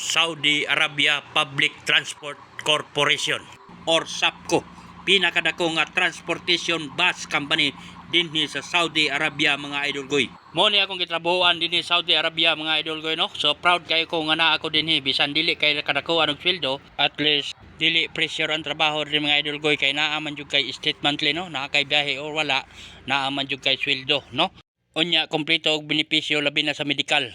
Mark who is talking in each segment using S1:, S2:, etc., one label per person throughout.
S1: Saudi Arabia Public Transport Corporation or SAPCO pinakadako nga transportation bus company dinhi sa Saudi Arabia mga idol goy. Mo ni akong gitrabahoan dinhi sa Saudi Arabia mga idol goy no. So proud kay ko nga naa ako dinhi bisan dili kay kadako anong sweldo at least dili pressure ang trabaho rin mga idol goy kay naa man jud kay state monthly no naa kay biyahe or wala naa man jud kay sweldo no. Unya kompleto og benepisyo labi na sa medical.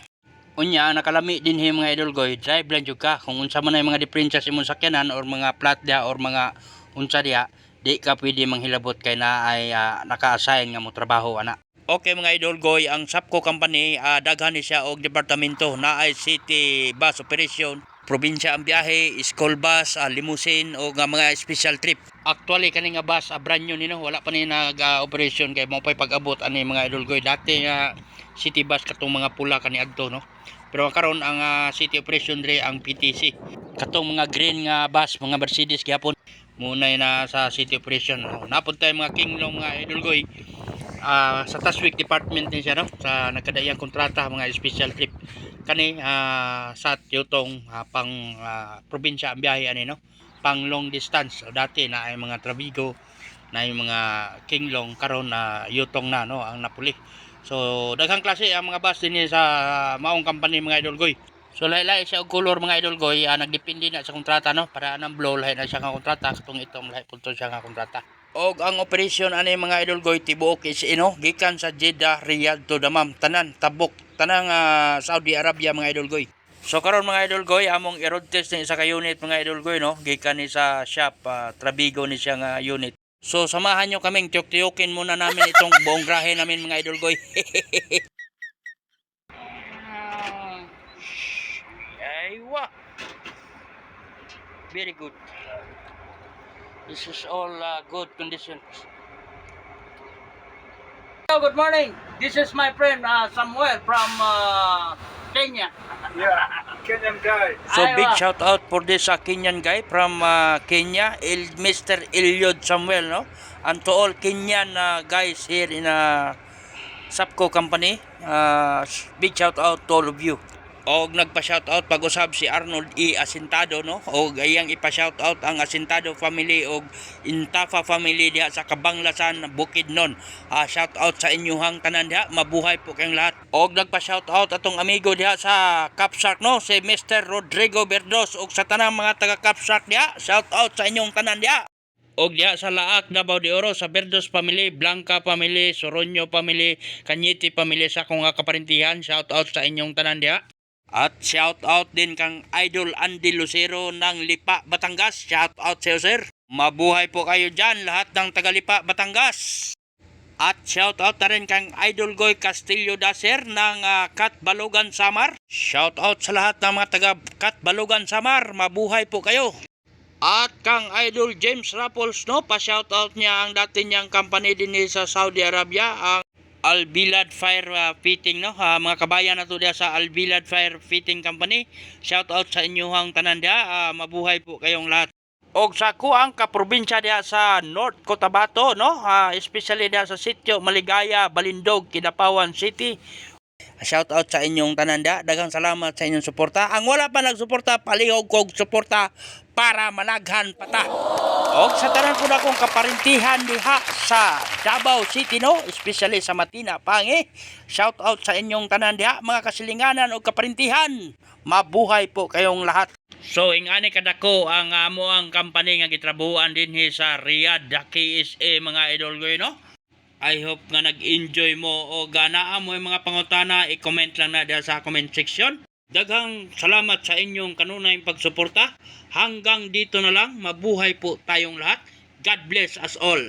S1: Unya nakalami din hi mga idol goy, drive lang jud ka. Kung unsa man ay mga diferensya sa imong sakyanan or mga plat dia or mga unsa diha, di ka pwede manghilabot kay na ay ah, naka-assign nga mo trabaho ana. Okay mga idol goy, ang Sapco company ah, daghan ni siya og departamento. Na ay city bus operation, probinsya ang biyahe, school bus, ah, limousine o nga mga special trip. Actually kani nga bus ah, brand new nino, wala pa ni nag-operation kay mo pay pag-abot ani mga idol goy. Dati nga city bus katong mga pula kani adto no. Pero karon ang ah, city operation dre ang PTC. Katong mga green nga bus, mga Mercedes gyapon muna na sa city operation. No? Napod tayo mga kinglong mga idol goy. Ah, sa Taswik department din siya no sa nagkadayang kontrata mga special trip kani ah, sa yutong ah, pang ah, probinsya ang biyahe ani no? Pang long distance. So, dati na ay mga Travigo na ay mga kinglong karon na yutong na no? Ang napuli. So daghang klase ang mga bus din sa maong company mga idol goy. So lahi-lahi siya og color mga idol goy, ah, nagdepende na sa kontrata no? Para anang blow lahi na siya nga kontrata. Katong itong lahi punto siya nga kontrata. Og ang operasyon ani mga idol goy tibuok is ino gikan sa Jeddah, Riyadh to Damam, tanan tabok, tanang ah, Saudi Arabia mga idol goy. So karon mga idol goy among i-road test ni isa ka unit mga idol goy no, gikan ni sa shop ah, Trabigo ni siya nga unit. So samahan nyo kaming tiyok-tiyokin muna namin itong buong grahe namin mga idol goy. Aywa. Very good. This is all uh, good conditions. Hello, good morning. This is my friend uh, Samuel from uh, Kenya.
S2: Yeah, Kenyan guy.
S1: So
S3: Aywa.
S1: big shout out for this uh, Kenyan guy from uh, Kenya, El, Mr. Eliud Samuel, no? And to all Kenyan uh, guys here in uh, Sapco company, uh, big shout out to all of you. Og nagpa-shout out pag-usab si Arnold E. Asintado no og ayang ipa-shout out ang Asintado family og Intafa family diha sa Kabanglasan Bukidnon. Ah, shout out sa inyuhang tanan diha, mabuhay po kayong lahat. Og nagpa-shout out atong amigo diha sa Capshark no si Mr. Rodrigo Berdos og sa tanang mga taga Capshark diha, shout out sa inyong tanan diha. Og diha sa Laak, Davao de Oro, sa Berdos family, Blanca family, Soronyo family, Kanyiti family sa akong kaparintihan, shout out sa inyong tanan diha. At shout out din kang Idol Andy Lucero ng Lipa, Batangas. Shout out sa iyo, sir. Mabuhay po kayo dyan, lahat ng taga Lipa, Batangas. At shout out na rin kang Idol Goy Castillo Daser ng ah, Kat Balogan Samar. Shout out sa lahat ng mga taga Kat Balogan Samar. Mabuhay po kayo. At kang Idol James Raffles, no, pa-shout out niya ang dati niyang company din sa Saudi Arabia, ang Albilad Fire uh, Fitting, no? Ah, mga kabayan na to diya sa Albilad Fire Fitting Company. Shout out sa inyong tanan diya. Ah, mabuhay po kayong lahat. Og sa kuang kaprobinsya diya sa North Cotabato, no? Ah, especially diya sa sitio Maligaya, Balindog, Kidapawan City. Shout out sa inyong tananda. Daghang salamat sa inyong suporta. Ang wala pa nagsuporta, palihog kog suporta para managhan pata. Og sa tanan po na kong kaparintihan diha sa Davao City no, especially sa Matina Pangi. Shout out sa inyong tanan diha mga kasilinganan o kaparintihan. Mabuhay po kayong lahat. So ingani kadako ang amo ang company nga gitrabuhan dinhi sa Riyadh, KSA mga idol ko no. I hope nga nag-enjoy mo o ganaan mo yung mga pangutana, i-comment lang na dyan sa comment section. Daghang salamat sa inyong kanunay pagsuporta. Hanggang dito na lang, mabuhay po tayong lahat. God bless us all.